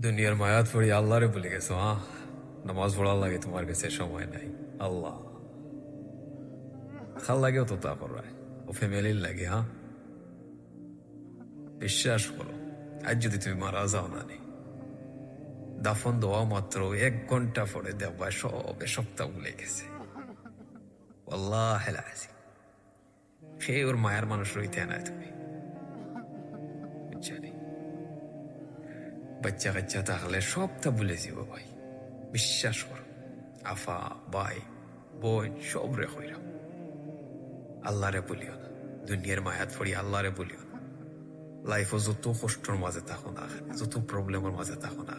দুনিয়ার মায়াত পড়ি আল্লাহরে ভুলে গেছো হ্যাঁ নামাজ পড়ার লাগে তোমার কাছে সময় নাই। আল্লাহ। খাল লাগেও তো তা করায় ও ফ্যামিলির লাগে হ্যাঁ বিশ্বাস করো, আজ যদি তুমি মারা যাও না দাফন দেওয়া মাত্র এক ঘণ্টা পরে দেখবা সব সপ্তাহ ভুলে গেছে। আল্লাহ হেলাসি সে ওর মায়ের মানুষ রইতে না তুমি। জানি বাচ্চা কাচ্চা থাকলে সবটা ভুলে যাব ভাই। বিশ্বাস করো, আফা, ভাই, বোন সব রে হইরাম আল্লাহরে বলিও না, দুনিয়ার মায়াত পড়ি আল্লাহরে বলিও না। লাইফও যত কষ্টর মাঝে থাকো না যত প্রবলেমের মাঝে থাকো না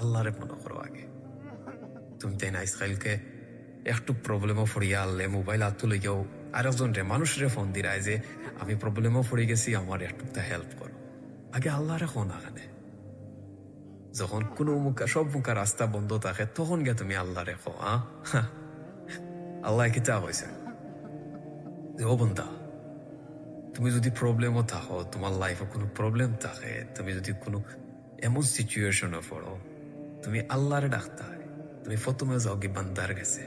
আল্লাহরে মনে করো আগে। তুমি তাই না ইসরায়েলকে একটু প্রবলেমও ফড়িয়া আনলে মোবাইল হাত তুলে গিয়েও আরেকজন রে, মানুষের ফোন দিরায় যে, আমি প্রবলেমও পড়ে গেছি, আমার একটু হেল্প করো। আগে আল্লাহরে ফোন আখানে যখন কোনো মুখা, সব মুখা রাস্তা বন্ধ থাকে, তখন গে তুমি আল্লাহ রেখো হ্যাঁ আল্লাহ কিতা হয়েছে যে, ও বন্ধা তুমি যদি প্রবলেমও থাকো, তোমার লাইফে কোনো প্রবলেম থাকে, তুমি যদি কোনো এমন সিচুয়েশনে পড়ো, তুমি আল্লাহর ডাক্তার তুমি প্রথমে যাও কি বান্দার গেছে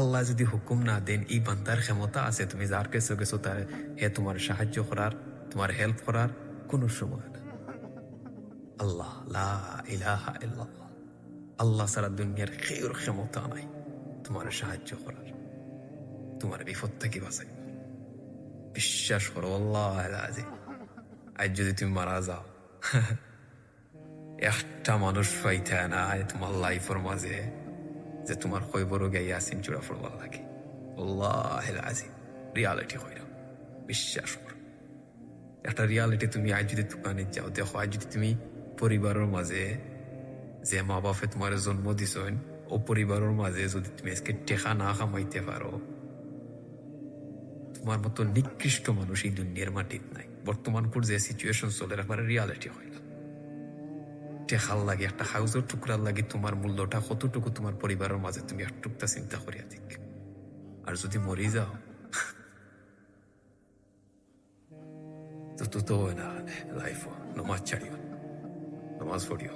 আল্লাহ যদি হুকুম না দেন, এই বান্দার ক্ষমতা আছে, তুমি যার কাছে গেছো, তার হে তোমার সাহায্য করার, তোমার হেল্প করার কোনো সময় না আল্লাহ ইলাহা ইল্লাল্লাহ। আল্লাহ সারা দুনিয়ার কেউর ক্ষমতা নাই। তোমার সাহায্য করার, তোমার বিপদ থেকে বাঁচাই। বিশ্বাস করো, আল্লাহ আজি যদি তুমি মারা যাও, একটা মানুষ পাইতে না তোমার লাইফের মাঝে যে তোমার কইবর গাই আসিন চূড়া পড়বার লাগে। আল্লাহ আজি রিয়ালিটি হইল বিশ্বাস করো। একটা রিয়ালিটি তুমি আজ যদি দোকানে যাও, দেখো আজ যদি তুমি পরিবারের মাঝে যে মা বাপে তোমার জন্ম দিছেন, ও পরিবারের মাঝে যদি তুমি আজকে টেকা না কামাইতে পারো, তোমার মতো নিকৃষ্ট মানুষ এই দুনিয়ার মাটিত নাই। বর্তমান যে সিচুয়েশন চলে একবারে রিয়ালিটি হয় না। টেকার লাগে, একটা হাউসের টুকরার লাগে তোমার মূল্যটা, কতটুকু তোমার পরিবারের মাঝে তুমি একটুকটা চিন্তা করিয়া দিক। আর যদি মরি যাও, তো তো তো না লাইফ নমাজ ছাড়িও নমাজ পড়িও